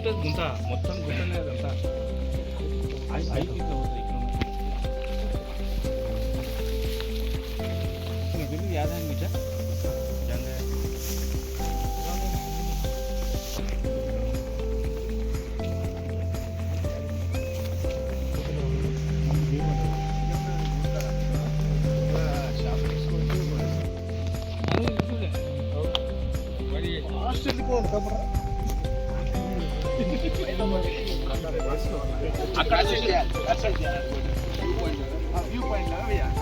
ఉంటుంది గుంత మొత్తం గుంటనే అదంతా ఐ- ఐదు ఇట్లా ఉంటుంది, ఇట్లా ఉంటుంది. నువ్వు వెళ్ళి యాదాన్ని బిడ్డ జంగా అక్కడ దీని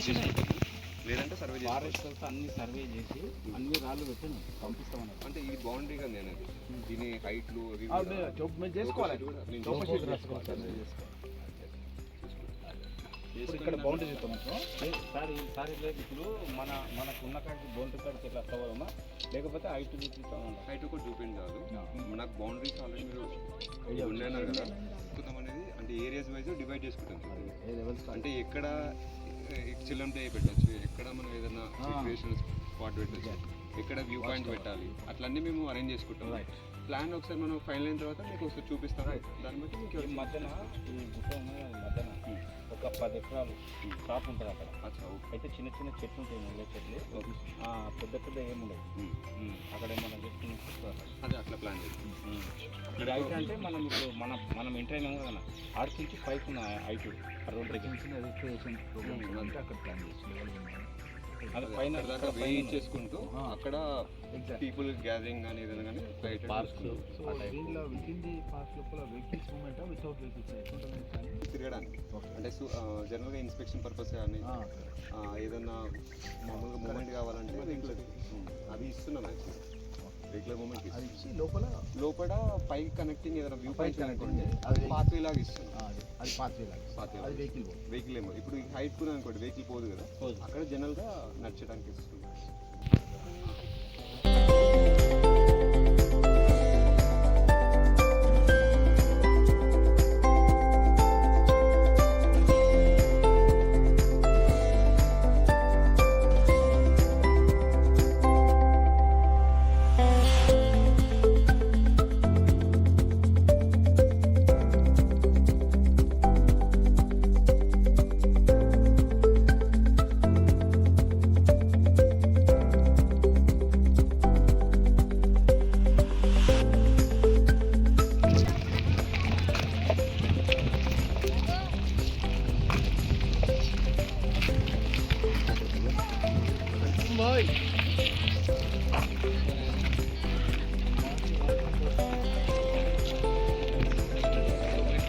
చేసి ఉంటేనేమో చేసి తీసుకుంటాం. లేదంటే సర్వే చేసుకోవాలి ఫారెస్ట్ వాళ్ళతో అన్ని సర్వే చేసి అన్ని రాళ్ళు పెట్టి పంపిస్తామన్నారు. అంటే ఇది బౌండరీ కదా నేను దీని హైట్లు అవి చేసుకోవాలి. ఇక్కడ బౌండరీ చెప్తాం సార్ ఈ- సార్ ఇట్లా ఇప్పుడు మన మనకు ఉన్న కాడికి బౌండరీ కాడికి ఎట్లా అవ్వదమ్మా లేకపోతే హైట్ చూపిస్తామన్నా హైట్ కూడా చూపించండి చాలు No. నాకు బౌండరీస్ ఆల్రెడీ మీరు ఉన్నాయన్నారు కదా. అనేది అంటే ఏరియాస్ వైజ్ డివైడ్ చేసుకుంటాం. అంటే ఎక్కడ చిల్లంటే పెట్టచ్చు. ఎక్కడ మనం ఏదైనా స్పాట్ పెట్టచ్చు. ఎక్కడ వ్యూ పాయింట్ పెట్టాలి. అట్లన్నీ మేము అరేంజ్ చేసుకుంటాం. రైట్ ప్లాన్ ఒకసారి మనం ఫైనల్ అయిన తర్వాత మీకు ఒకసారి చూపిస్తాం. దాన్ని బట్టి మీకు మధ్యన ఈ గుట్ట ఉన్నది మధ్యన ఒక పది ఎకరాలు క్రాప్ ఉంటుంది అక్కడ. అయితే చిన్న చిన్న చెట్లు ఉంటాయి ముళ్ళ చెట్లు. పెద్ద పెద్ద ఏముండవు. ఉమ్. అక్కడ ఏమన్నా చెట్లు అదే అట్లా ప్లాన్ చేస్తాం ఇది హైట్ అంటే మనం ఇప్పుడు మనం మనం ఎంటర్ అయినాం కదా ఆడికి నుంచి పైకి ఉన్న హైట్ ఆ రోడ్ అంటే అక్కడ ప్లాన్ చేసి అది పైన అక్కడ దాకా ఇక్కడ పైన. వెయిట్ చేసుకుంటూ Ah. అక్కడ పీపుల్ గ్యాదరింగ్ కానీ ఏదైనా కానీ బయట విత్ ఇన్ ది పార్క్ లోపల వెహికల్స్ మూమెంట్ వితౌట్ వెహికల్స్ తిరగడానికి. అంటే జనరల్గా ఇన్స్పెక్షన్ పర్పస్ కానీ ఏదన్నా మామూలుగా మూమెంట్ కావాలంటే వెహికల్ అవి ఇస్తున్నాం యాక్చువల్లీ వెహికల్ మూమెంట్ అది ఇచ్చి లోపల లోపల పై కనెక్టింగ్ ఏదైనా వ్యూ పాయింట్ అనుకోండి అది పాత్వే లాగా ఇస్తున్నాం ఆ, అది అది పాత్వే లాగా Pathway అది. వెహికల్ వెహికల్ ఏమో ఇప్పుడు హైట్ కూడా అనుకోండి వెహికల్ పోదు కదా. అక్కడ జనరల్గా నడచడానికి ఇస్తున్నాం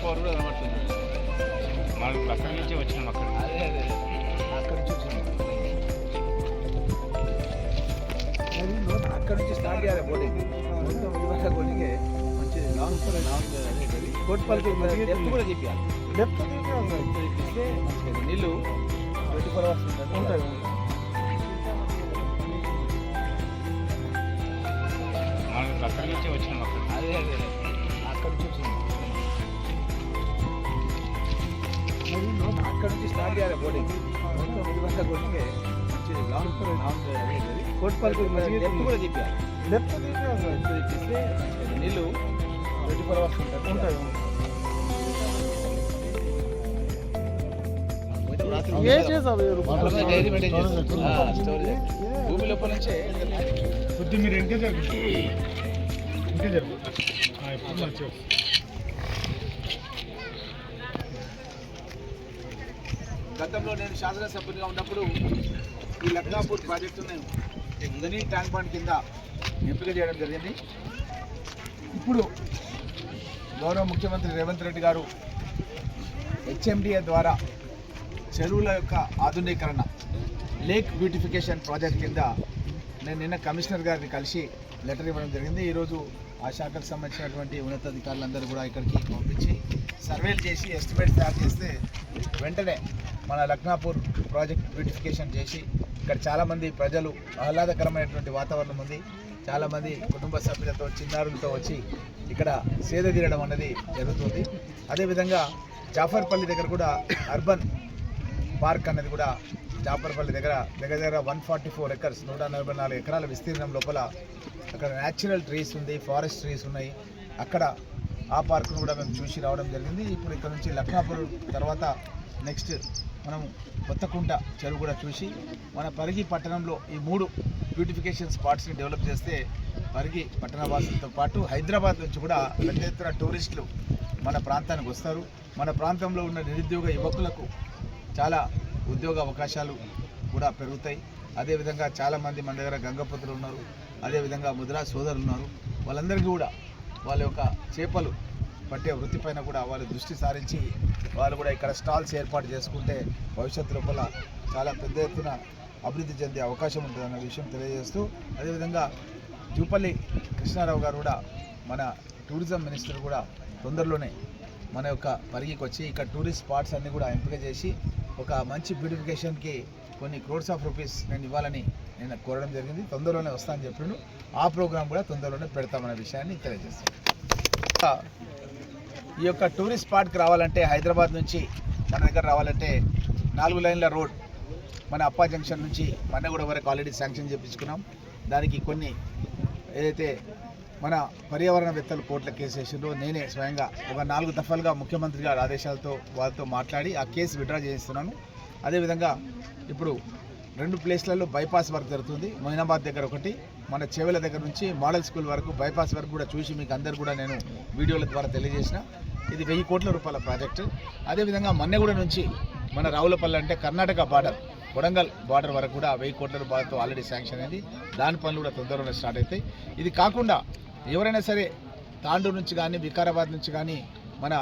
పవర్ కూడా కనబడుతుంది మనం అక్కడి నుంచి వచ్చినాం అక్కడ అదే అదే అక్కడ నుంచి వచ్చినాం మరి నో- అక్కడ నుంచి స్టార్ట్ చేయాలి బోటింగ్ మొత్తం ఇవాళ కొద్దిగా మంచి లాంగ్ లాంగ్ కోట్పల్లికి డెప్త్ కూడా చెప్పాలి డెప్త్ అక్కడ నుంచి స్టార్ట్ చేయాలి బోటింగ్ మొత్తం లాంగ్ లాంగ్ కూడా నీళ్ళు ట్వంటీ ఫోర్ అవర్స్ ఉంటాయి. భూమి లోపల నుంచే కొద్ది మీరు ఎప్పుడు మంచిగా గతంలో నేను శాసనసభ్యునిగా ఉన్నప్పుడు ఈ లక్నాపూర్ ప్రాజెక్టును మినీ ట్యాంక్ బండ్ కింద ఎంపిక చేయడం జరిగింది. ఇప్పుడు గౌరవ ముఖ్యమంత్రి రేవంత్ రెడ్డి గారు హెచ్ఎండిఏ ద్వారా చెరువుల యొక్క ఆధునీకరణ లేక్ బ్యూటిఫికేషన్ ప్రాజెక్ట్ కింద నేను నిన్న కమిషనర్ గారిని కలిసి లెటర్ ఇవ్వడం జరిగింది. ఈరోజు ఆ శాఖకు సంబంధించినటువంటి ఉన్నతాధికారులందరూ కూడా ఇక్కడికి పంపించి సర్వేలు చేసి ఎస్టిమేట్ తయారు చేస్తే వెంటనే మన లక్నాపూర్ ప్రాజెక్ట్ బ్యూటిఫికేషన్ చేసి ఇక్కడ చాలామంది ప్రజలు ఆహ్లాదకరమైనటువంటి వాతావరణం ఉంది. చాలామంది కుటుంబ సభ్యులతో చిన్నారులతో వచ్చి ఇక్కడ సేద తీరడం అనేది జరుగుతుంది. అదేవిధంగా జాఫర్పల్లి దగ్గర కూడా అర్బన్ పార్క్ అనేది కూడా జాఫర్పల్లి దగ్గర దగ్గర దగ్గర వన్ ఫార్టీ ఫోర్ ఎకర్స్ నూట నలభై నాలుగు ఎకరాల విస్తీర్ణం లోపల అక్కడ న్యాచురల్ ట్రీస్ ఉంది ఫారెస్ట్ ట్రీస్ ఉన్నాయి. అక్కడ ఆ పార్క్ను కూడా మేము చూసి రావడం జరిగింది. ఇప్పుడు ఇక్కడ నుంచి లక్నాపూర్ తర్వాత నెక్స్ట్ మనం కొత్తకుంట చెరువు కూడా చూసి మన పరిగి పట్టణంలో ఈ మూడు బ్యూటిఫికేషన్ స్పాట్స్ని డెవలప్ చేస్తే పరిగి పట్టణ వాసులతో పాటు హైదరాబాద్ నుంచి కూడా పెద్ద ఎత్తున టూరిస్టులు మన ప్రాంతానికి వస్తారు. మన ప్రాంతంలో ఉన్న నిరుద్యోగ యువకులకు చాలా ఉద్యోగ అవకాశాలు కూడా పెరుగుతాయి. అదేవిధంగా చాలామంది మన దగ్గర గంగపుత్రులు ఉన్నారు. అదేవిధంగా ముద్రా సోదరులు ఉన్నారు. వాళ్ళందరికీ కూడా వాళ్ళ యొక్క చేపలు పట్టే వృత్తిపైన కూడా వాళ్ళు దృష్టి సారించి వాళ్ళు కూడా ఇక్కడ స్టాల్స్ ఏర్పాటు చేసుకుంటే భవిష్యత్తు లోపల చాలా పెద్ద ఎత్తున అభివృద్ధి చెందే అవకాశం ఉంటుందన్న విషయం తెలియజేస్తూ అదేవిధంగా జూపల్లి కృష్ణారావు గారు కూడా మన టూరిజం మినిస్టర్ కూడా తొందరలోనే మన యొక్క పరిగికి వచ్చి ఇక్కడ టూరిస్ట్ స్పాట్స్ అన్నీ కూడా ఎంపిక చేసి ఒక మంచి బ్యూటిఫికేషన్కి కొన్ని క్రోడ్స్ ఆఫ్ రూపీస్ నేను ఇవ్వాలని నేను కోరడం జరిగింది. తొందరలోనే వస్తానని చెప్పిండు. ఆ ప్రోగ్రాం కూడా తొందరలోనే పెడతామనే విషయాన్ని తెలియజేస్తాను ఈ యొక్క టూరిస్ట్ స్పాట్కి రావాలంటే హైదరాబాద్ నుంచి మన దగ్గర రావాలంటే నాలుగు లైన్ల రోడ్ మన అప్పా జంక్షన్ నుంచి మన్నగూడ వరకు ఆల్రెడీ శాంక్షన్ చేయించుకున్నాం దానికి కొన్ని ఏదైతే మన పర్యావరణవేత్తలు కోర్టుల కేసు వేసిండ్రో నేనే స్వయంగా ఒక నాలుగు దఫాలుగా ముఖ్యమంత్రి గారి ఆదేశాలతో వాళ్ళతో మాట్లాడి ఆ కేసు విడ్రా చేయిస్తున్నాను. అదేవిధంగా ఇప్పుడు రెండు ప్లేస్లలో బైపాస్ వర్క్ జరుగుతుంది. మొయినాబాద్ దగ్గర ఒకటి మన చెవెల దగ్గర నుంచి మోడల్ స్కూల్ వరకు బైపాస్ వరకు కూడా చూసి మీకు అందరు కూడా నేను వీడియోల ద్వారా తెలియజేసిన. ఇది వెయ్యి కోట్ల రూపాయల ప్రాజెక్టు. అదేవిధంగా మన్నెగూడ నుంచి మన రావులపల్లి అంటే కర్ణాటక బార్డర్ వరంగల్ బార్డర్ వరకు కూడా వెయ్యి కోట్ల రూపాయలతో ఆల్రెడీ శాంక్షన్ అయింది. దాని పనులు కూడా తొందరలోనే స్టార్ట్ అవుతాయి ఇది కాకుండా ఎవరైనా సరే తాండూరు నుంచి కానీ వికారాబాద్ నుంచి కానీ మన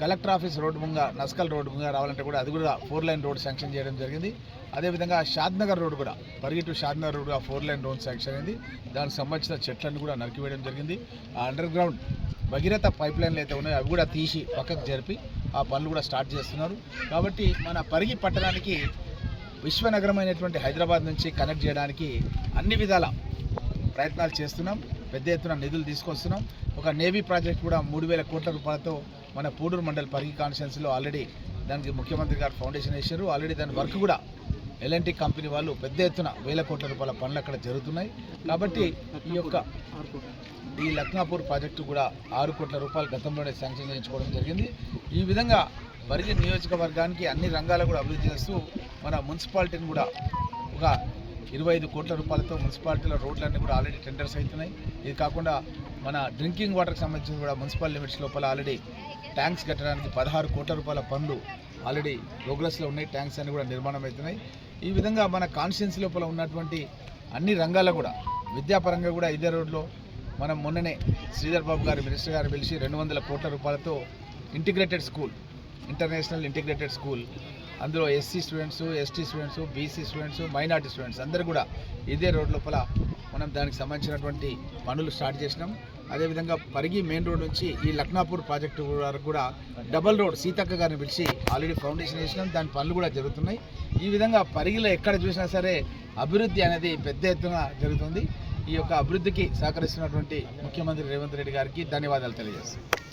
కలెక్టర్ ఆఫీస్ రోడ్డు ముంగా నస్కల్ రోడ్డు ముంగా రావాలంటే కూడా అది కూడా ఫోర్ లైన్ రోడ్ శాంక్షన్ చేయడం జరిగింది. అదేవిధంగా షాద్నగర్ రోడ్ కూడా పరిగెట్టు to Shadnagar road four lane road sanction అయింది. దానికి సంబంధించిన చెట్లను కూడా నరికివేయడం జరిగింది. ఆ అండర్ గ్రౌండ్ భగీరథ పైప్ లైన్లు అయితే ఉన్నాయో అవి కూడా తీసి పక్కకు జరిపి ఆ పనులు కూడా స్టార్ట్ చేస్తున్నారు. కాబట్టి మన పరిగి పట్టణానికి విశ్వనగరమైనటువంటి హైదరాబాద్ నుంచి కనెక్ట్ చేయడానికి అన్ని విధాల ప్రయత్నాలు చేస్తున్నాం. పెద్ద ఎత్తున నిధులు తీసుకొస్తున్నాం. ఒక నేవీ ప్రాజెక్ట్ కూడా మూడు వేల కోట్ల రూపాయలతో మన పూడూరు మండల్ పరిగి కాన్స్టిట్యున్సీలో ఆల్రెడీ దానికి ముఖ్యమంత్రి గారు ఫౌండేషన్ వేశారు. ఆల్రెడీ దాని వర్క్ కూడా ఎల్ఎన్టీ కంపెనీ వాళ్ళు పెద్ద ఎత్తున వేల కోట్ల రూపాయల పనులు అక్కడ జరుగుతున్నాయి. కాబట్టి ఈ యొక్క ఈ లక్నాపూర్ ప్రాజెక్టు కూడా ఆరు కోట్ల రూపాయలు గతంలోనే శాంక్షన్ చేయించుకోవడం జరిగింది. ఈ విధంగా పరిగి నియోజకవర్గానికి అన్ని రంగాలు కూడా అభివృద్ధి చేస్తూ మన మున్సిపాలిటీని కూడా ఒక ఇరవై ఐదు కోట్ల రూపాయలతో మున్సిపాలిటీల రోడ్లన్నీ కూడా ఆల్రెడీ టెండర్స్ అవుతున్నాయి. ఇది కాకుండా మన డ్రింకింగ్ వాటర్కి సంబంధించి కూడా మున్సిపల్ లిమిట్స్ లోపల ఆల్రెడీ ట్యాంక్స్ కట్టడానికి పదహారు కోట్ల రూపాయల పనులు ఆల్రెడీ ప్రోగ్రెస్లో ఉన్నాయి. ట్యాంక్స్ అన్ని కూడా నిర్మాణం అవుతున్నాయి. ఈ విధంగా మన కాన్స్టిట్యున్సీ లోపల ఉన్నటువంటి అన్ని రంగాల్లో కూడా విద్యాపరంగా కూడా ఇదే రోడ్లో మనం మొన్ననే శ్రీధర్ బాబు గారి మినిస్టర్ గారు పిలిచి రెండు వందల కోట్ల రూపాయలతో integrated school international integrated school. అందులో SC students ST students BC students minority students అందరూ కూడా ఇదే రోడ్ లోపల మనం దానికి సంబంధించినటువంటి పనులు స్టార్ట్ చేసినాం. అదేవిధంగా పరిగి మెయిన్ రోడ్ నుంచి ఈ లక్నాపూర్ ప్రాజెక్టు వరకు కూడా డబల్ రోడ్ సీతక్క గారిని పిలిచి ఆల్రెడీ ఫౌండేషన్ వేసినాం దాని పనులు కూడా జరుగుతున్నాయి. ఈ విధంగా పరిగిలో ఎక్కడ చూసినా సరే అభివృద్ధి అనేది పెద్ద ఎత్తున జరుగుతుంది. ఈ యొక్క అభివృద్ధికి సహకరిస్తున్నటువంటి ముఖ్యమంత్రి రేవంత్ రెడ్డి గారికి ధన్యవాదాలు తెలియజేస్తాను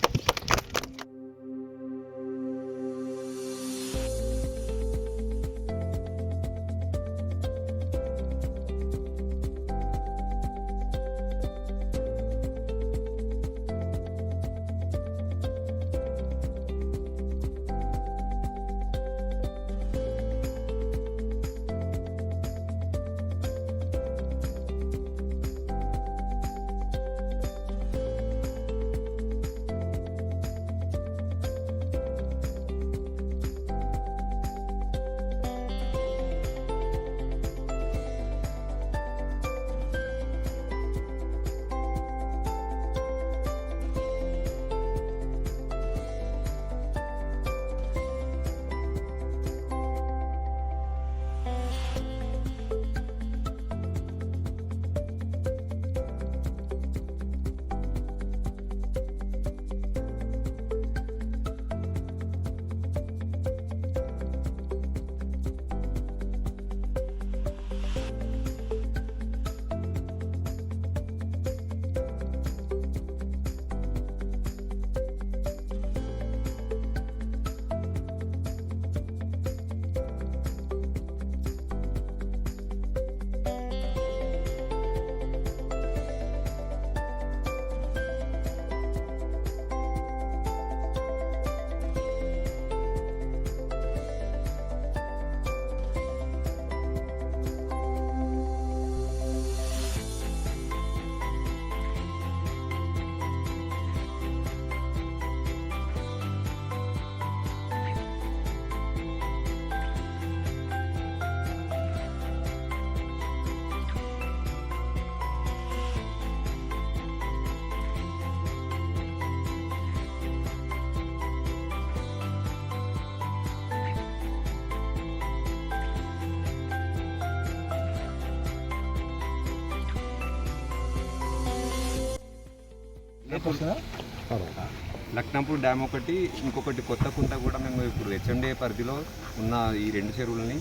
లక్నపూర్ డ్యామ్ ఒకటి ఇంకొకటి కొత్త కుంట కూడా మేము ఇప్పుడు హెచ్ఎండే పరిధిలో ఉన్న ఈ రెండు చెరువులని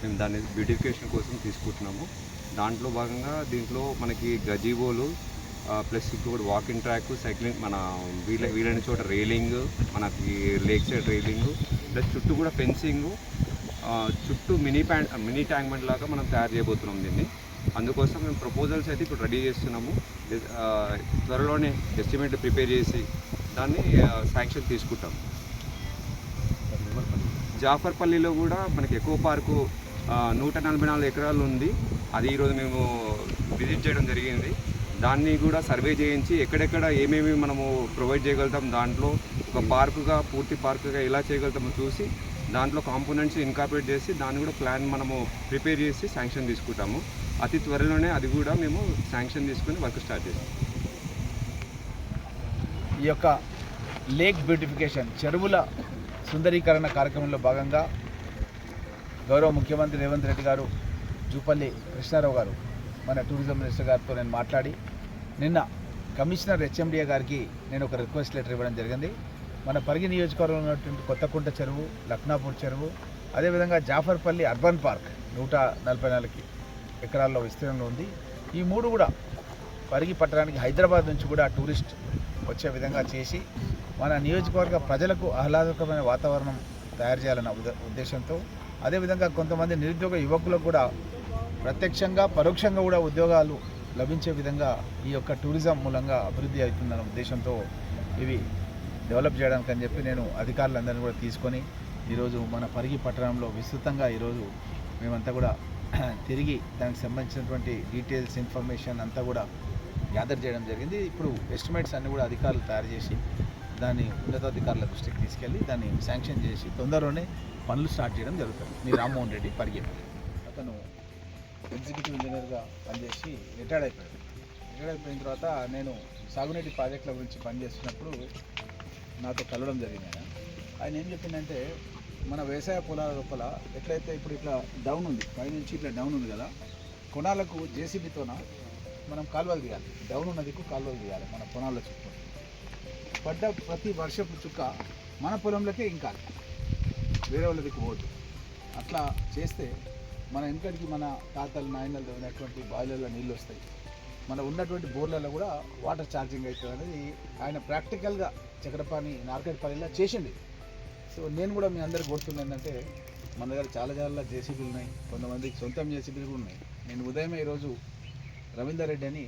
మేము దాన్ని బ్యూటిఫికేషన్ కోసం తీసుకుంటున్నాము. దాంట్లో భాగంగా దీంట్లో మనకి గజీబోలు ప్లస్ ఇప్పుడు వాకింగ్ ట్రాక్ సైక్లింగ్ మన వీల వీలైన చోట రైలింగ్ మనకి లేక్ సైడ్ రైలింగ్ ప్లస్ చుట్టూ కూడా ఫెన్సింగ్ చుట్టూ మినీ ప్యాంట్ మినీ ట్యాంక్మెంట్ లాగా మనం తయారు చేయబోతున్నాం దీన్ని. అందుకోసం మేము ప్రపోజల్స్ అయితే ఇప్పుడు రెడీ చేస్తున్నాము. త్వరలోనే ఎస్టిమేట్ ప్రిపేర్ చేసి దాన్ని శాంక్షన్ తీసుకుంటాం. జాఫర్పల్లిలో కూడా మనకి ఎక్కువ పార్కు నూట నలభై నాలుగు ఎకరాలు ఉంది. అది ఈరోజు మేము విజిట్ చేయడం జరిగింది. దాన్ని కూడా సర్వే చేయించి ఎక్కడెక్కడ ఏమేమి మనము ప్రొవైడ్ చేయగలుగుతాం దాంట్లో ఒక పార్కుగా పూర్తి పార్కుగా ఎలా చేయగలుగుతామో చూసి దాంట్లో కాంపోనెంట్స్ ఇన్కార్పొరేట్ చేసి దాన్ని కూడా ప్లాన్ మనము ప్రిపేర్ చేసి శాంక్షన్ తీసుకుంటాము. అతి త్వరలోనే అది కూడా మేము శాంక్షన్ తీసుకుని వర్క్ స్టార్ట్ చేస్తాం. ఈ యొక్క లేక్ బ్యూటిఫికేషన్ చెరువుల సుందరీకరణ కార్యక్రమంలో భాగంగా గౌరవ ముఖ్యమంత్రి రేవంత్ రెడ్డి గారు జూపల్లి కృష్ణారావు గారు మన టూరిజం మినిస్టర్ గారితో నేను మాట్లాడి నిన్న కమిషనర్ హెచ్ఎండిఏ గారికి నేను ఒక రిక్వెస్ట్ లెటర్ ఇవ్వడం జరిగింది. మన పరిగి నియోజకవర్గంలో ఉన్నటువంటి కొత్తకుంట చెరువు లక్నాపూర్ చెరువు అదేవిధంగా జాఫర్పల్లి అర్బన్ పార్క్ నూట నలభై నాలుగు ఎకరాల్లో విస్తీర్ణంలో ఉంది. ఈ మూడు కూడా పరిగి పట్టణానికి హైదరాబాద్ నుంచి కూడా టూరిస్ట్ వచ్చే విధంగా చేసి మన నియోజకవర్గ ప్రజలకు ఆహ్లాదకరమైన వాతావరణం తయారు చేయాలన్న ఉద్దేశంతో అదేవిధంగా కొంతమంది నిరుద్యోగ యువకులకు కూడా ప్రత్యక్షంగా పరోక్షంగా కూడా ఉద్యోగాలు లభించే విధంగా ఈ యొక్క టూరిజం మూలంగా అభివృద్ధి అవుతుందన్న ఉద్దేశంతో ఇవి డెవలప్ చేయడానికి అని చెప్పి నేను అధికారులందరినీ కూడా తీసుకొని ఈరోజు మన పరిగి పట్టణంలో విస్తృతంగా ఈరోజు మేమంతా కూడా తిరిగి దానికి సంబంధించినటువంటి డీటెయిల్స్ ఇన్ఫర్మేషన్ అంతా కూడా గ్యాదర్ చేయడం జరిగింది. ఇప్పుడు ఎస్టిమేట్స్ అన్ని కూడా అధికారులు తయారు చేసి దాన్ని ఉన్నతాధికారుల దృష్టికి తీసుకెళ్ళి దాన్ని శాంక్షన్ చేసి తొందరలోనే పనులు స్టార్ట్ చేయడం జరుగుతుంది. మీ రామ్మోహన్ రెడ్డి పరిగెత్తి అతను ఎగ్జిక్యూటివ్ ఇంజనీర్గా పనిచేసి రిటైర్డ్ అయిపోయాడు. రిటైర్డ్ అయిపోయిన తర్వాత నేను సాగునీటి ప్రాజెక్టుల గురించి పనిచేస్తున్నప్పుడు నాతో కలవడం జరిగింది. ఆయన ఆయన ఏం చెప్పిందంటే మన వ్యవసాయ పొలాల లోపల ఎట్లయితే ఇప్పుడు ఇట్లా డౌన్ ఉంది పైనుంచి ఇట్లా డౌన్ ఉంది కదా కొనాలకు జేసీబీతోన మనం కాలువలు తీయాలి. డౌన్ ఉన్నదికు కాలువలు తీయాలి మన పొలాల చుట్టూ. పడ్డ ప్రతి వర్షపు చుక్క మన పొలంలోకే ఇంకాలి. వేరే వాళ్ళ దిక్కు పోదు. అట్లా చేస్తే మన వెనకడికి మన తాతలు నాయనలు ఉన్నటువంటి బాయిలర్లో నీళ్ళు వస్తాయి. మన ఉన్నటువంటి బోర్లలో కూడా వాటర్ ఛార్జింగ్ అవుతుంది అనేది ఆయన ప్రాక్టికల్గా చక్రపాణి నార్కెట్పల్లిలో చేసింది సో నేను కూడా మీ అందరికి కోరుతుంది ఏంటంటే మన దగ్గర చాలా చాలా జేసీబీలు ఉన్నాయి కొంతమందికి సొంతం జేసీబీలు కూడా ఉన్నాయి. నేను ఉదయమే ఈరోజు రవీందర్ రెడ్డి అని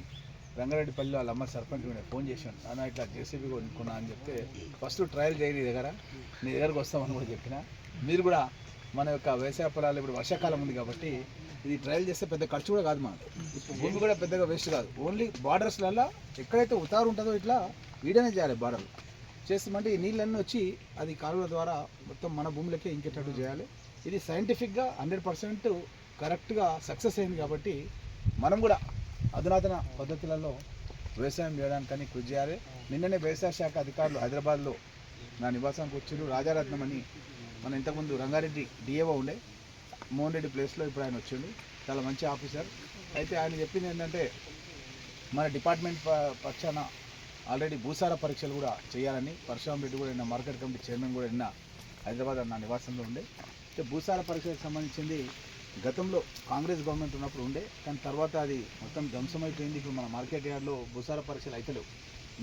రంగారెడ్డిపల్లి వాళ్ళ అమ్మ సర్పంచ్ కూడా ఫోన్ చేశాను. నాన్న ఇట్లా జేసీబీ కొనుక్కున్నా అని చెప్తే ఫస్ట్ ట్రయల్ చేయండి దగ్గర నీ దగ్గరకు వస్తామని కూడా చెప్పిన. మీరు కూడా మన యొక్క వ్యవసాయ పొలాలు ఇప్పుడు వర్షాకాలం ఉంది కాబట్టి ఇది ట్రయల్ చేస్తే పెద్ద ఖర్చు కూడా కాదు మనకు భూమి కూడా పెద్దగా వేస్ట్ కాదు. ఓన్లీ బార్డర్స్లలో ఎక్కడైతే ఉతారు ఉంటుందో ఇట్లా వీడనే చేయాలి బార్డర్ చేస్తామంటే ఈ నీళ్ళన్నీ వచ్చి అది కాలువల ద్వారా మొత్తం మన భూమిలోకే ఇంకేటట్టు చేయాలి. ఇది సైంటిఫిక్గా హండ్రెడ్ పర్సెంట్ కరెక్ట్గా సక్సెస్ అయింది కాబట్టి మనం కూడా అధునాతన పద్ధతులలో వ్యవసాయం చేయడానికని కృషి చేయాలి. నిన్ననే వ్యవసాయ శాఖ అధికారులు హైదరాబాద్లో నా నివాసానికి వచ్చారు రాజారత్నం అని మన ఇంతకుముందు రంగారెడ్డి డిఏఓ ఉండే. మోహన్ రెడ్డి ప్లేస్లో ఇప్పుడు ఆయన వచ్చిండు. చాలా మంచి ఆఫీసర్. అయితే ఆయన చెప్పింది ఏంటంటే మన డిపార్ట్మెంట్ ప- పక్షాన ఆల్రెడీ భూసార పరీక్షలు కూడా చేయాలని పరశురామ్ రెడ్డి కూడా నిన్న మార్కెట్ కమిటీ చైర్మన్ కూడా నిన్న హైదరాబాద్ నా నివాసంలో ఉండే. అయితే భూసార పరీక్షలకు సంబంధించింది గతంలో కాంగ్రెస్ గవర్నమెంట్ ఉన్నప్పుడు ఉండే కానీ తర్వాత అది మొత్తం ధ్వంసమైపోయింది. ఇప్పుడు మన మార్కెట్ యార్డ్లో భూసార పరీక్షలు అయితే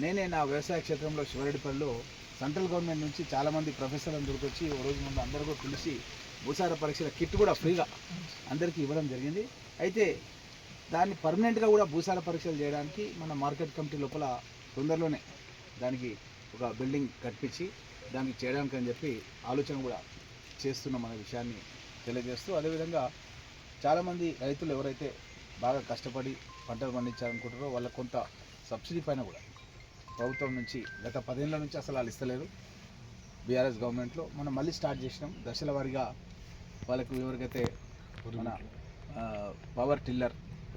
నేనే నా వ్యవసాయ క్షేత్రంలో శివరెడ్డిపల్లిలో సెంట్రల్ గవర్నమెంట్ నుంచి చాలామంది ప్రొఫెసర్లను దొరికొచ్చి ఓ రోజు ముందు అందరూ కూడా పిలిచి భూసార పరీక్షల కిట్ కూడా ఫ్రీగా అందరికీ ఇవ్వడం జరిగింది. అయితే దాన్ని పర్మనెంట్గా కూడా భూసార పరీక్షలు చేయడానికి మన మార్కెట్ కమిటీ లోపల తొందరలోనే దానికి ఒక బిల్డింగ్ కట్టించి దానికి చేయడానికి అని చెప్పి ఆలోచన కూడా చేస్తున్నాం అనే విషయాన్ని తెలియజేస్తూ అదేవిధంగా చాలామంది రైతులు ఎవరైతే బాగా కష్టపడి పంటలు పండించాలనుకుంటారో వాళ్ళకు కొంత సబ్సిడీ పైన కూడా ప్రభుత్వం నుంచి గత పదేళ్ళ నుంచి అసలు వాళ్ళు ఇస్తలేరు. బీఆర్ఎస్ గవర్నమెంట్లో మనం మళ్ళీ స్టార్ట్ చేసినాం. దశల వారీగా వాళ్ళకు ఎవరికైతే మన పవర్ టిల్లర్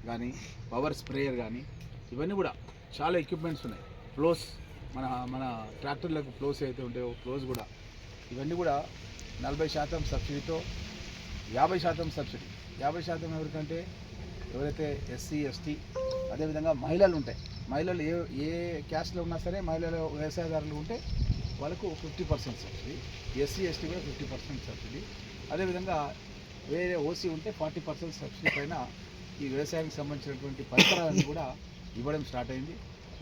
కానీ పవర్ స్ప్రేయర్ కానీ ఇవన్నీ కూడా చాలా ఎక్విప్మెంట్స్ ఉన్నాయి. ఫ్లోస్ మన మన ట్రాక్టర్లకు ఫ్లోస్ అయితే ఉంటాయో ఫ్లోస్ కూడా. ఇవన్నీ కూడా నలభై శాతం సబ్సిడీతో యాభై శాతం సబ్సిడీ. యాభై శాతం ఎవరికంటే ఎవరైతే ఎస్సీ ఎస్టీ అదేవిధంగా మహిళలు ఉంటాయి. మహిళలు ఏ ఏ క్యాస్ట్లో ఉన్నా సరే మహిళలు వ్యవసాయదారులు ఉంటే వాళ్ళకు fifty percent subsidy. SC ST కూడా ఫిఫ్టీ పర్సెంట్ సబ్సిడీ. అదేవిధంగా వేరే ఓసీ ఉంటే ఫార్టీ పర్సెంట్ సబ్సిడీ పైన ఈ వ్యవసాయానికి సంబంధించినటువంటి పరికరాలను కూడా ఇవ్వడం స్టార్ట్ అయింది.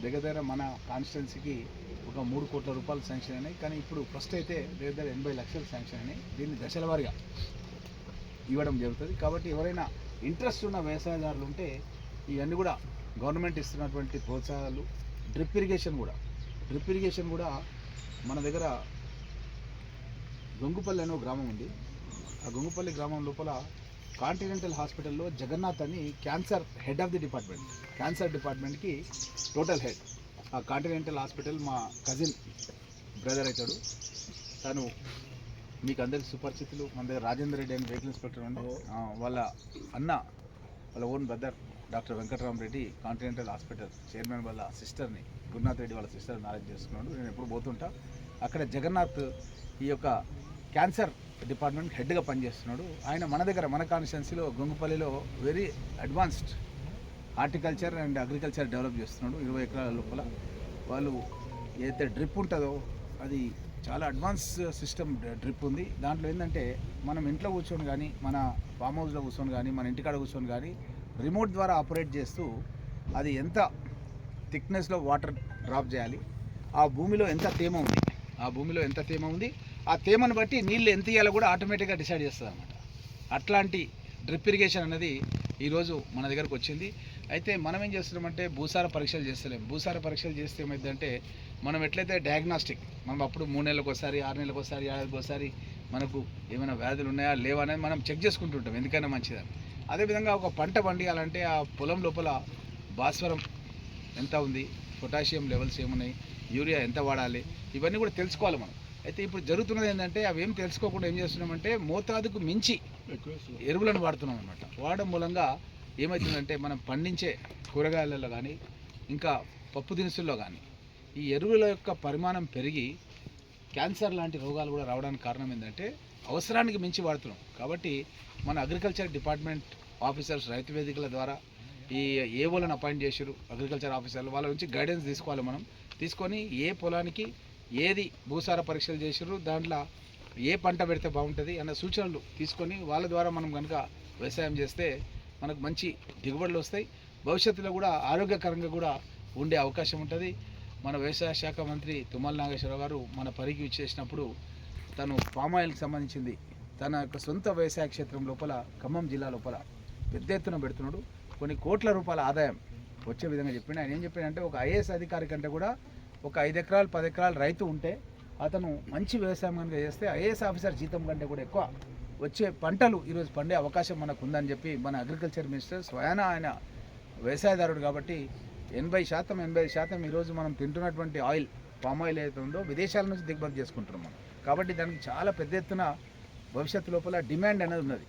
దగ్గర దగ్గర మన కాన్స్టిట్యున్సీకి ఒక మూడు కోట్ల రూపాయలు శాంక్షన్ అయినాయి. కానీ ఇప్పుడు ఫస్ట్ అయితే దగ్గర దగ్గర ఎనభై లక్షలు శాంక్షన్ అయినాయి. దీన్ని దశల వారిగా ఇవ్వడం జరుగుతుంది. కాబట్టి ఎవరైనా ఇంట్రెస్ట్ ఉన్న వ్యవసాయదారులు ఉంటే ఇవన్నీ కూడా గవర్నమెంట్ ఇస్తున్నటువంటి ప్రోత్సాహాలు డ్రిప్ ఇరిగేషన్ కూడా. డ్రిప్ ఇరిగేషన్ కూడా మన దగ్గర గొంగుపల్లి అనే ఒక గ్రామం ఉంది. ఆ గొంగుపల్లి గ్రామం లోపల కాంటినెంటల్ హాస్పిటల్లో జగన్నాథ్ అని cancer head of the department. Cancer డిపార్ట్మెంట్కి టోటల్ హెడ్. ఆ కాంటినెంటల్ హాస్పిటల్ మా కజిన్ బ్రదర్ అవుతాడు. తను మీకు అందరికి సుపరిచితులు మన దగ్గర రాజేందర్ రెడ్డి అని వెహికల్ ఇన్స్పెక్టర్ ఉండే. ఆ, వాళ్ళ అన్న వాళ్ళ own brother doctor Venkataramareddy continental hospital chairman వాళ్ళ సిస్టర్ని గురునాథ్ రెడ్డి వాళ్ళ సిస్టర్ నాలెడ్జ్ చేసుకున్నాడు. నేను ఎప్పుడు పోతుంటా. అక్కడ జగన్నాథ్ ఈ యొక్క క్యాన్సర్ డిపార్ట్మెంట్ హెడ్గా పనిచేస్తున్నాడు. ఆయన మన దగ్గర మన కాన్స్టిట్యున్సీలో గొంగుపల్లిలో very advanced horticulture and agriculture develop చేస్తున్నాడు ఇరవై ఎకరాల లోపల. వాళ్ళు ఏదైతే డ్రిప్ ఉంటుందో అది చాలా అడ్వాన్స్ సిస్టమ్ డ్రిప్ ఉంది. దాంట్లో ఏంటంటే మనం ఇంట్లో కూర్చొని కానీ మన ఫామ్ హౌస్లో కూర్చొని కానీ మన ఇంటికాడ కూర్చొని కానీ రిమోట్ ద్వారా ఆపరేట్ చేస్తూ అది ఎంత థిక్నెస్లో వాటర్ డ్రాప్ చేయాలి ఆ భూమిలో ఎంత తేమ ఉంది ఆ భూమిలో ఎంత తేమ ఉంది ఆ తేమను బట్టి నీళ్ళు ఎంత ఇవ్వాలో కూడా ఆటోమేటిక్గా డిసైడ్ చేస్తుంది అనమాట అట్లాంటి డ్రిప్ ఇరిగేషన్ అనేది ఈరోజు మన దగ్గరకు వచ్చింది. అయితే మనం ఏం చేస్తున్నామంటే భూసార పరీక్షలు చేస్తలేం. భూసార పరీక్షలు చేస్తే ఏమైందంటే మనం ఎట్లయితే డయాగ్నాస్టిక్ మనం అప్పుడు మూడు నెలలకు ఒకసారి ఆరు నెలలకు ఒకసారి ఏడాదికి ఒకసారి మనకు ఏమైనా వ్యాధులు ఉన్నాయా లేవా అనేది మనం చెక్ చేసుకుంటుంటాం. ఎందుకైనా మంచిదని అదేవిధంగా ఒక పంట పండియాలంటే ఆ పొలం లోపల భాస్వరం ఎంత ఉంది పొటాషియం లెవెల్స్ ఏమున్నాయి యూరియా ఎంత వాడాలి ఇవన్నీ కూడా తెలుసుకోవాలి మనం. అయితే ఇప్పుడు జరుగుతున్నది ఏంటంటే అవి ఏం తెలుసుకోకుండా ఏం చేస్తున్నామంటే మోతాదుకు మించి ఎరువులను వాడుతున్నాం అనమాట వాడడం మూలంగా ఏమవుతుందంటే మనం పండించే కూరగాయలలో కానీ ఇంకా పప్పు దినుసుల్లో కానీ ఈ ఎరువుల యొక్క పరిమాణం పెరిగి క్యాన్సర్ లాంటి రోగాలు కూడా రావడానికి కారణం ఏంటంటే అవసరానికి మించి వాడుతున్నాం. కాబట్టి మన అగ్రికల్చర్ డిపార్ట్మెంట్ ఆఫీసర్స్ రైతు వేదికల ద్వారా ఈ ఏ వాళ్ళని అపాయింట్ చేశారు అగ్రికల్చర్ ఆఫీసర్లు వాళ్ళ నుంచి గైడెన్స్ తీసుకోవాలి మనం. తీసుకొని ఏ పొలానికి ఏది భూసార పరీక్షలు చేసారు దాంట్లో ఏ పంట పెడితే బాగుంటుంది అన్న సూచనలు తీసుకొని వాళ్ళ ద్వారా మనం కనుక వ్యవసాయం చేస్తే మనకు మంచి దిగుబడులు వస్తాయి. భవిష్యత్తులో కూడా ఆరోగ్యకరంగా కూడా ఉండే అవకాశం ఉంటుంది. మన వ్యవసాయ శాఖ మంత్రి తుమ్మల నాగేశ్వరరావు గారు మన పరికి ఇచ్చేసినప్పుడు తను పామాయిల్కి సంబంధించింది. తన యొక్క సొంత వ్యవసాయ క్షేత్రం లోపల ఖమ్మం జిల్లా లోపల పెద్ద ఎత్తున పెడుతున్నాడు. కొన్ని కోట్ల రూపాయల ఆదాయం వచ్చే విధంగా చెప్పిన ఆయన ఏం చెప్పాడంటే ఒక ఐఏఎస్ అధికారి కంటే కూడా ఒక ఐదు ఎకరాలు పది ఎకరాలు రైతు ఉంటే అతను మంచి వ్యవసాయం కనుక చేస్తే ఐఏఎస్ ఆఫీసర్ జీతం కంటే కూడా ఎక్కువ వచ్చే పంటలు ఈరోజు పండే అవకాశం మనకు ఉందని చెప్పి మన అగ్రికల్చర్ మినిస్టర్ స్వయాన ఆయన వ్యవసాయదారుడు కాబట్టి ఎనభై శాతం ఎనభై శాతం ఈరోజు మనం తింటున్నటువంటి ఆయిల్ పామ్ ఆయిల్ ఏదైతే ఉందో విదేశాల నుంచి దిగుమతి చేసుకుంటున్నాం మనం. కాబట్టి దానికి చాలా పెద్ద ఎత్తున భవిష్యత్తు లోపల డిమాండ్ అనేది ఉన్నది.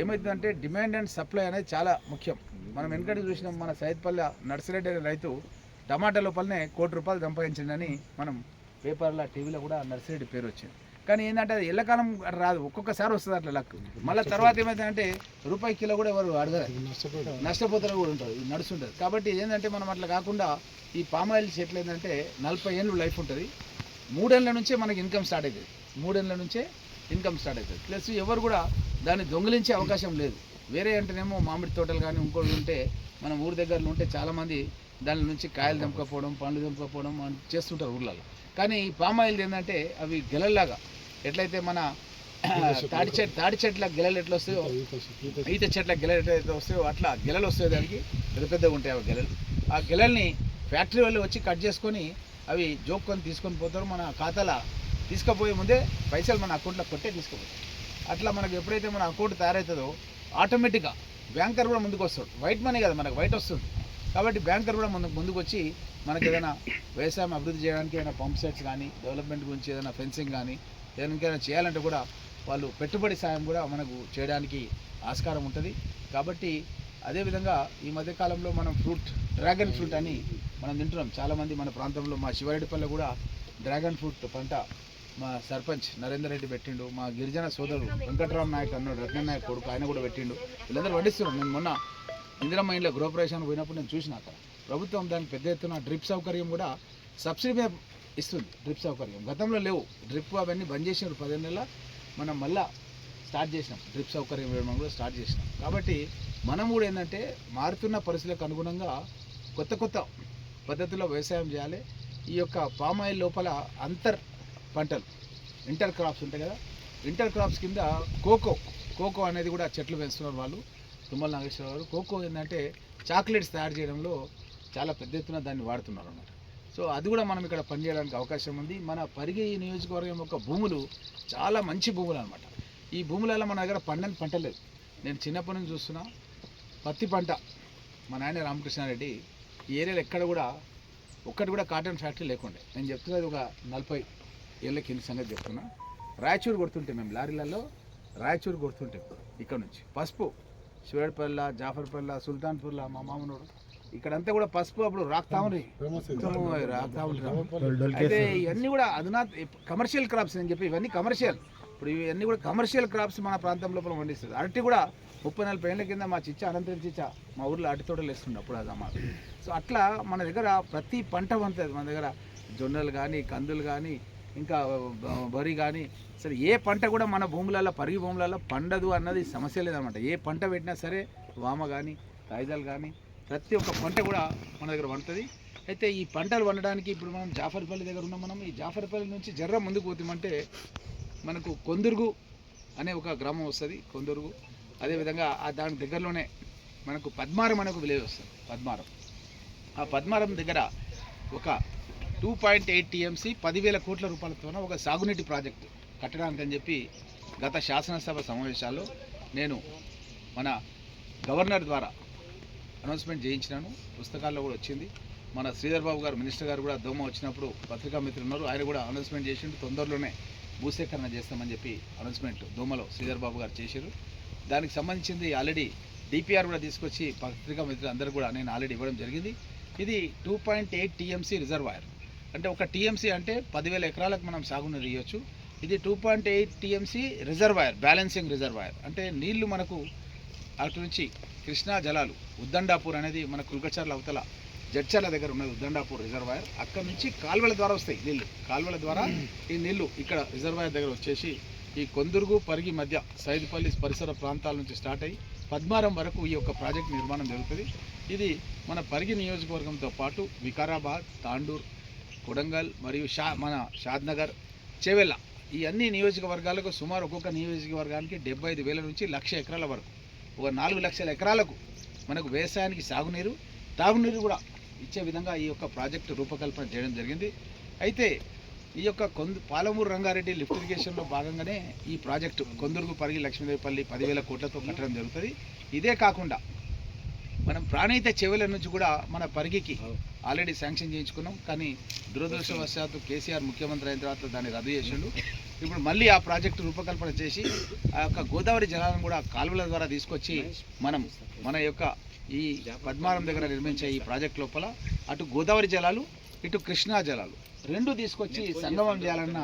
ఏమవుతుందంటే డిమాండ్ అండ్ సప్లై అనేది చాలా ముఖ్యం. మనం వెనకటి చూసినాం మన సైద్పల్లె నర్సిరెడ్డి అనే రైతు టమాటా లోపలనే కోటి రూపాయలు సంపాదించిందని మనం పేపర్లో టీవీలో కూడా నర్సిరెడ్డి పేరు వచ్చింది. కానీ ఏంటంటే అది ఎల్లకాలం రాదు. ఒక్కొక్కసారి వస్తుంది అట్లా లక్. మళ్ళీ తర్వాత ఏమైందంటే రూపాయి కిలో కూడా ఎవరు అడగరు. నష్టపోతారు కూడా ఉంటుంది ఇది నడుస్తుంటుంది. కాబట్టి ఏంటంటే మనం అట్లా కాకుండా ఈ పామాయిల్ చెట్లు ఏంటంటే నలభై ఏళ్ళు లైఫ్ ఉంటుంది. మూడేళ్ళ నుంచే మనకి ఇన్కమ్ స్టార్ట్ అవుతుంది మూడేళ్ళ నుంచే ఇన్కమ్ స్టార్ట్ అవుతుంది ప్లస్ ఎవరు కూడా దాన్ని దొంగిలించే అవకాశం లేదు. వేరే అంటేనేమో మామిడి తోటలు కానీ ఇంకోటి ఉంటే మనం ఊరి దగ్గరలో ఉంటే చాలామంది దాని నుంచి కాయలు తెంపుకపోవడం పండ్లు తెంపుకపోవడం అని చేస్తుంటారు ఊర్లలో. కానీ ఈ పామాయిల్ ఏంటంటే అవి గెలల్లాగా. ఎట్లయితే మన తాడి చెట్టు తాడి చెట్ల గెలలు ఎట్లా వస్తాయో ఈత చెట్ల గెలలు ఎట్లయితే వస్తాయో అట్లా గెలలు వస్తాయి దానికి పెద్ద పెద్దగా ఉంటాయి ఆ గెలలు. ఆ గెలల్ని ఫ్యాక్టరీ వాళ్ళు వచ్చి కట్ చేసుకొని అవి జోక్కొని తీసుకొని పోతారు. మన ఖాతాలో తీసుకుపోయే ముందే పైసలు మన అకౌంట్లో కొట్టే తీసుకుపోతారు. అట్లా మనకు ఎప్పుడైతే మన అకౌంట్ తయారవుతుందో ఆటోమేటిక్గా బ్యాంకర్ కూడా ముందుకు వస్తాడు. వైట్ మనీ కదా మనకు వైట్ వస్తుంది. కాబట్టి బ్యాంకర్ కూడా మనకు ముందుకు వచ్చి మనకి ఏదైనా వ్యవసాయం అభివృద్ధి చేయడానికి ఏదైనా పంప్ సెట్స్ కానీ డెవలప్మెంట్ గురించి ఏదైనా ఫెన్సింగ్ కానీ ఏదైనా చేయాలంటే కూడా వాళ్ళు పెట్టుబడి సాయం కూడా మనకు చేయడానికి ఆస్కారం ఉంటుంది. కాబట్టి అదేవిధంగా ఈ మధ్యకాలంలో మనం ఫ్రూట్ డ్రాగన్ ఫ్రూట్ అని మనం తింటున్నాం. చాలామంది మన ప్రాంతంలో మా శివారెడ్డిపల్లి కూడా డ్రాగన్ ఫ్రూట్ పంట మా సర్పంచ్ నరేందర్ రెడ్డి పెట్టిండు మా గిరిజన సోదరుడు వెంకట్రామ్ నాయక్ అన్నాడు రత్న నాయక్ కొడుకు ఆయన కూడా పెట్టిండు. వీళ్ళందరూ పండిస్తున్నారు నేను మొన్న ఇందిరమ్మ ఇంట్లో గృహప్రవేశానికి పోయినప్పుడు నేను చూసిన అక్కడ. ప్రభుత్వం దానికి పెద్ద ఎత్తున డ్రిప్ సౌకర్యం కూడా సబ్సిడీ మీద ఇస్తుంది డ్రిప్ సౌకర్యం. గతంలో లేవు. డ్రిప్ అవన్నీ బంద్ చేసినారు పదిహేను నెలల. మనం మళ్ళా స్టార్ట్ చేసినాం. డ్రిప్ సౌకర్యం వేయడం కూడా స్టార్ట్ చేసినాం. కాబట్టి మనం కూడా ఏంటంటే మారుతున్న పరిస్థితులకు అనుగుణంగా కొత్త కొత్త పద్ధతిలో వ్యవసాయం చేయాలి. ఈ యొక్క పామ్ ఆయిల్ లోపల అంతర్ పంటలు ఇంటర్ క్రాప్స్ ఉంటాయి కదా. ఇంటర్ క్రాప్స్ కింద కోకో కోకో అనేది కూడా చెట్లు పెంచుతున్నారు వాళ్ళు. తుమ్మల నాగేశ్వర గారు కోకో ఏంటంటే చాక్లెట్స్ తయారు చేయడంలో చాలా పెద్ద ఎత్తున దాన్ని వాడుతున్నారు అన్నమాట సో అది కూడా మనం ఇక్కడ పనిచేయడానికి అవకాశం ఉంది. మన పరిగి నియోజకవర్గం యొక్క భూములు చాలా మంచి భూములు అనమాట ఈ భూములలో మన దగ్గర పండని పంట లేదు నేను చిన్నప్పటి నుంచి చూస్తున్నా. పత్తి పంట మా నాయన రామకృష్ణారెడ్డి ఈ ఏరియాలో ఎక్కడ కూడా ఒక్కటి కూడా కాటన్ ఫ్యాక్టరీ లేకుండే. నేను చెప్తున్నది ఒక నలభై ఏళ్ళ కింద సంగతి చెప్తున్నా. రాయచూరు కొడుతుంటే మేము లారీలలో రాయచూరు కొడుతుంటే ఇక్కడ నుంచి. పసుపు శివడిపల్ల జాఫర్పల్ల సుల్తాన్పూర్ల మా మామనూరు ఇక్కడంతా కూడా పసుపు అప్పుడు రాక్తామరి రాక్తామరి అయితే ఇవన్నీ కూడా అధునా కమర్షియల్ క్రాప్స్ అని చెప్పి ఇవన్నీ కమర్షియల్. ఇప్పుడు ఇవన్నీ కూడా కమర్షియల్ క్రాప్స్ మన ప్రాంతం లోపల పండిస్తుంది అరటి కూడా ముప్పై నలభై ఏళ్ళ కింద మా చిచ్చ అనంతరం చిచ్చ మా ఊర్లో అరటి తోటలు వేస్తుండే అప్పుడు అది అమ్మ సో అట్లా మన దగ్గర ప్రతి పంట పండుతుంది. మన దగ్గర జొన్నలు కానీ కందులు కానీ ఇంకా వరి కానీ సరే ఏ పంట కూడా మన భూములలో పరిగి భూములలో పండదు అన్నది సమస్య లేదన్నమాట. ఏ పంట పెట్టినా సరే వామ కానీ కాగితాలు కానీ ప్రతి ఒక్క పంట కూడా మన దగ్గర పండుతుంది అయితే ఈ పంటలు వండడానికి ఇప్పుడు మనం జాఫర్పల్లి దగ్గర ఉన్నాం మనం. ఈ జాఫర్పల్లి నుంచి జర్ర ముందుకు పోతామంటే మనకు కొందుర్గు అనే ఒక గ్రామం వస్తుంది కొందుర్గు. అదేవిధంగా ఆ దాని దగ్గరలోనే మనకు పద్మారం అనే ఒక విలేజ్ వస్తుంది పద్మారం. ఆ పద్మారం దగ్గర ఒక టూ పాయింట్ ఎయిట్ టీఎంసీ పదివేల కోట్ల రూపాయలతో ఒక సాగునీటి ప్రాజెక్టు కట్టడానికి అని చెప్పి గత శాసనసభ సమావేశాల్లో నేను మన గవర్నర్ ద్వారా అనౌన్స్మెంట్ చేయించినాను. పుస్తకాల్లో కూడా వచ్చింది. మన శ్రీధర్ బాబు గారు మినిస్టర్ గారు కూడా దోమ వచ్చినప్పుడు పత్రికా మిత్రులు ఉన్నారు. ఆయన కూడా అనౌన్స్మెంట్ చేసిండు. తొందరలోనే భూసేకరణ చేస్తామని చెప్పి అనౌన్స్మెంట్ దోమలో శ్రీధర్ బాబు గారు చేశారు దానికి సంబంధించింది ఆల్రెడీ డిపిఆర్ కూడా తీసుకొచ్చి పత్రికా మిత్రులు అందరూ కూడా నేను ఆల్రెడీ ఇవ్వడం జరిగింది. ఇది two point eight TMC reservoir. అంటే ఒక టీఎంసీ అంటే పదివేల ఎకరాలకు మనం సాగునీరు ఇవ్వచ్చు ఇది two point eight TMC reservoir balancing reservoir. అంటే నీళ్ళు మనకు అటు నుంచి కృష్ణా జలాలు ఉద్దండాపూర్ అనేది మన కుల్కచర్ల అవతల జడ్చర్ల దగ్గర ఉన్నది ఉద్దండాపూర్ రిజర్వాయర్. అక్కడ నుంచి కాలువల ద్వారా వస్తాయి నీళ్ళు. కాలువల ద్వారా ఈ నీళ్ళు ఇక్కడ రిజర్వాయర్ దగ్గర వచ్చేసి ఈ కొందుర్గు పరిగి మధ్య సైదుపల్లి పరిసర ప్రాంతాల నుంచి స్టార్ట్ అయ్యి పద్మారం వరకు ఈ యొక్క ప్రాజెక్ట్ నిర్మాణం జరుగుతుంది. ఇది మన పరిగి నియోజకవర్గంతో పాటు వికారాబాద్ తాండూర్ కొడంగల్ మరియు షా మన షాద్నగర్ చెవెల్ల ఈ అన్ని నియోజకవర్గాలకు సుమారు ఒక్కొక్క నియోజకవర్గానికి డెబ్బై ఐదు వేల నుంచి లక్ష ఎకరాల వరకు ఒక నాలుగు లక్షల ఎకరాలకు మనకు వ్యవసాయానికి సాగునీరు తాగునీరు కూడా ఇచ్చే విధంగా ఈ యొక్క ప్రాజెక్టు రూపకల్పన చేయడం జరిగింది. అయితే ఈ యొక్క కొందు పాలమూరు రంగారెడ్డి లిఫ్ట్ ఇరిగేషన్లో భాగంగానే ఈ ప్రాజెక్టు కొందుర్గు పరిగి లక్ష్మీదేవిపల్లి పదివేల కోట్లతో కట్టడం జరుగుతుంది. ఇదే కాకుండా మనం ప్రాణహిత చెవుల నుంచి కూడా మన పరిగికి ఆల్రెడీ శాంక్షన్ చేయించుకున్నాం. కానీ దురదృష్టవశాత్తు కేసీఆర్ ముఖ్యమంత్రి అయిన తర్వాత దాన్ని రద్దు చేసిండు. ఇప్పుడు మళ్ళీ ఆ ప్రాజెక్టు రూపకల్పన చేసి ఆ యొక్క గోదావరి జలాలను కూడా కాలువల ద్వారా తీసుకొచ్చి మనం మన యొక్క ఈ పద్మారం దగ్గర నిర్మించే ఈ ప్రాజెక్ట్ లోపల అటు గోదావరి జలాలు ఇటు కృష్ణా జలాలు రెండు తీసుకొచ్చి సంగమం చేయాలన్న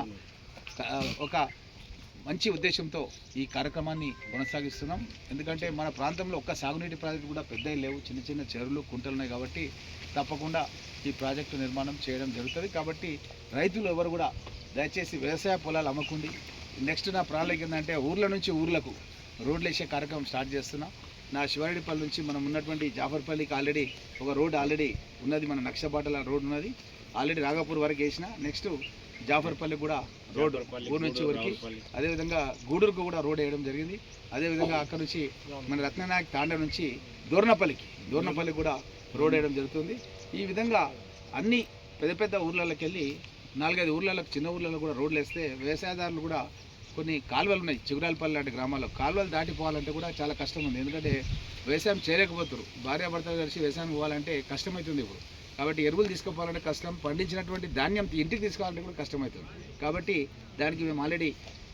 ఒక మంచి ఉద్దేశంతో ఈ కార్యక్రమాన్ని కొనసాగిస్తున్నాం. ఎందుకంటే మన ప్రాంతంలో ఒక్క సాగునీటి ప్రాజెక్టు కూడా పెద్దవి లేవు. చిన్న చిన్న చెరువులు కుంటలు ఉన్నాయి కాబట్టి తప్పకుండా ఈ ప్రాజెక్టు నిర్మాణం చేయడం జరుగుతుంది. కాబట్టి రైతులు ఎవరు కూడా దయచేసి వ్యవసాయ పొలాలు అమ్మకండి నెక్స్ట్ నా ప్రణాళిక ఏంటంటే ఊర్ల నుంచి ఊర్లకు రోడ్లు వేసే కార్యక్రమం స్టార్ట్ చేస్తున్నా. నా శివారెడ్డిపల్లి నుంచి మనం ఉన్నటువంటి జాఫర్పల్లికి ఆల్రెడీ ఒక రోడ్ ఆల్రెడీ ఉన్నది. మన నక్షబాటల రోడ్ ఉన్నది. ఆల్రెడీ రాఘాపూర్ వరకు వేసిన నెక్స్ట్ జాఫర్పల్లి కూడా రోడ్ ఊరు నుంచి ఊరికి అదేవిధంగా గూడూరుకు కూడా రోడ్ వేయడం జరిగింది. అదేవిధంగా అక్కడ నుంచి మన రత్ననాయక్ తాండ నుంచి దూర్నపల్లికి దూర్నపల్లి కూడా రోడ్ వేయడం జరుగుతుంది. ఈ విధంగా అన్ని పెద్ద పెద్ద ఊర్లలోకి వెళ్ళి నాలుగైదు ఊర్లలో చిన్న ఊర్లలో కూడా రోడ్లు వేస్తే వ్యవసాయదారులు కూడా కొన్ని కాలువలు ఉన్నాయి. చిగురాలపల్లి లాంటి గ్రామాల్లో కాలువలు దాటిపోవాలంటే కూడా చాలా కష్టం ఉంది. ఎందుకంటే వ్యవసాయం చేయలేకపోతారు భార్యాభర్తలు కలిసి వ్యవసాయం పోవాలంటే కష్టమవుతుంది ఇప్పుడు. కాబట్టి ఎరువులు తీసుకుపోవాలంటే కష్టం. పండించినటువంటి ధాన్యం ఇంటికి తీసుకోవాలంటే కూడా కష్టమవుతుంది. కాబట్టి దానికి మేము ఆల్రెడీ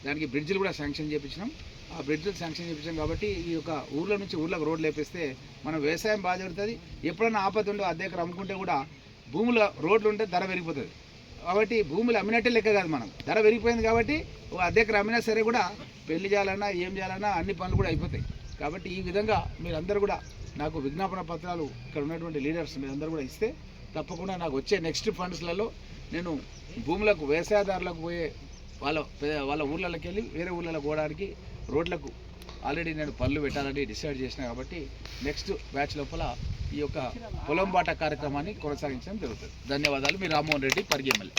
దానికి బ్రిడ్జ్లు కూడా శాంక్షన్ చేయించినాం ఆ బ్రిడ్జ్లు శాంక్షన్ చేయించాం కాబట్టి ఈ యొక్క ఊర్ల నుంచి ఊర్లకు రోడ్లు లేపిస్తే మనం వ్యవసాయం బాగా జరుగుతుంది. ఎప్పుడైనా ఆపద ఉండో అద్దె అమ్ముకుంటే కూడా భూముల రోడ్లు ఉంటే ధర పెరిగిపోతుంది. కాబట్టి భూములు అమ్మినట్టే లెక్క కాదు మనం. ధర పెరిగిపోయింది కాబట్టి ఒక అద్దె అమ్మినా సరే కూడా పెళ్ళి చేయాలన్నా ఏం చేయాలన్నా అన్ని పనులు కూడా అయిపోతాయి. కాబట్టి ఈ విధంగా మీరందరూ కూడా నాకు విజ్ఞాపన పత్రాలు ఇక్కడ ఉన్నటువంటి లీడర్స్ మీరందరూ కూడా ఇస్తే తప్పకుండా నాకు వచ్చే నెక్స్ట్ ఫండ్స్లలో నేను భూములకు వ్యవసాయదారులకు పోయే వాళ్ళ వాళ్ళ ఊర్లలోకి వెళ్ళి వేరే ఊర్లలో పోవడానికి రోడ్లకు ఆల్రెడీ నేను పనులు పెట్టాలని డిసైడ్ చేసిన కాబట్టి నెక్స్ట్ బ్యాచ్ లోపల ఈ యొక్క పొలం బాట కార్యక్రమాన్ని కొనసాగించడం జరుగుతుంది. ధన్యవాదాలు. మీ రామ్మోహన్ రెడ్డి పరిగి ఎమ్మెల్యే.